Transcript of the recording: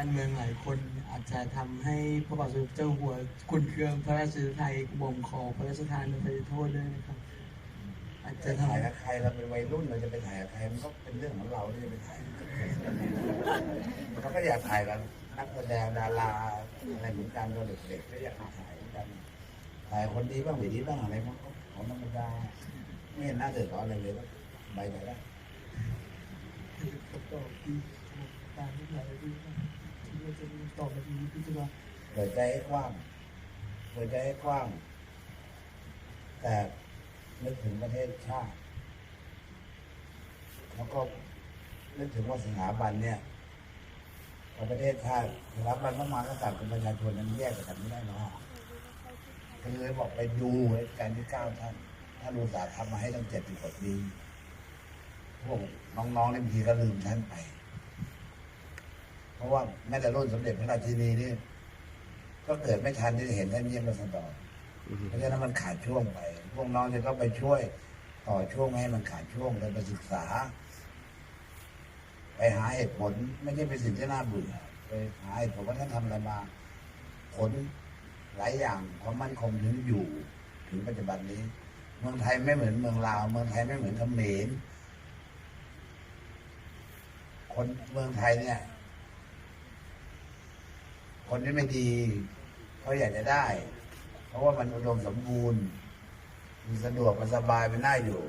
การเมืองหลายคนอาจจะทำให้พระบาทสมเด็จเจ้าหัวคุณเครื่องพระราชฤทัยบ่มขอพระราชทานอภัยโทษด้วยนะครับ อาจจะจะทำถ่ายกับใครเราเป็นวัยรุ่นเราจะไปถ่ายกับใครมันก็เป็นเรื่องของเราที่จะไปถ่ายเขาก็อยากถ่ายกันนักแสดงดาราอะไรเหมือนกันตอนเด็กๆก็อยากมาถ่ายเหมือนกันถ่ายคนดีบ้างไม่ดีบ้างอะไรมันก็ของธรรมดาไม่เห็นน่าเดือดร้อนอะไรเลยก็ไปไหนได้ประก ต่อไปนี้พิจารณาเปิดใจให้กว้าง เปิดใจให้กว้าง แต่นึกถึงประเทศชาติ แล้วก็นึกถึงว่าสถาบันเนี่ยของประเทศชาติสถาบันพระมหากษัตริย์กับประชาชนนั้นแยกกันไม่ได้หรอกก็เลยบอกไปดูรัชการที่เก้าท่านท่านอุตสาห์ทำมาให้ตั้งเจ็ดสิบกว่าปีพวกน้องๆในบางทีก็ลืมท่านไป เพราะว่าแม้แต่รุ่นสมเด็จพระราชินีนี่ก็เกิดไม่ทันที่จะเห็นท่านเยี่ยมราษฎรเพราะฉะนั้นมันขาดช่วงไป พวกน้องจะต้องไปช่วย ต่อช่วงไม่ให้มันขาดช่วงเลยไปศึกษา ไปหาเหตุผล ไม่ใช่เป็นสิ่งที่น่าเบื่อไปหาเหตุผลว่าท่านทำอะไรมา ผลหลายอย่างความมั่นคงถึงอยู่ ถึงปัจจุบันนี้ เมืองไทยไม่เหมือนเมืองลาว เมืองไทยไม่เหมือนเขมรคนเมืองไทยเนี่ย คนที่ไม่ดีเขาอยากจะได้ เพราะว่ามันอุดมสมบูรณ์ มันสะดวกมันสบายมันน่าอยู่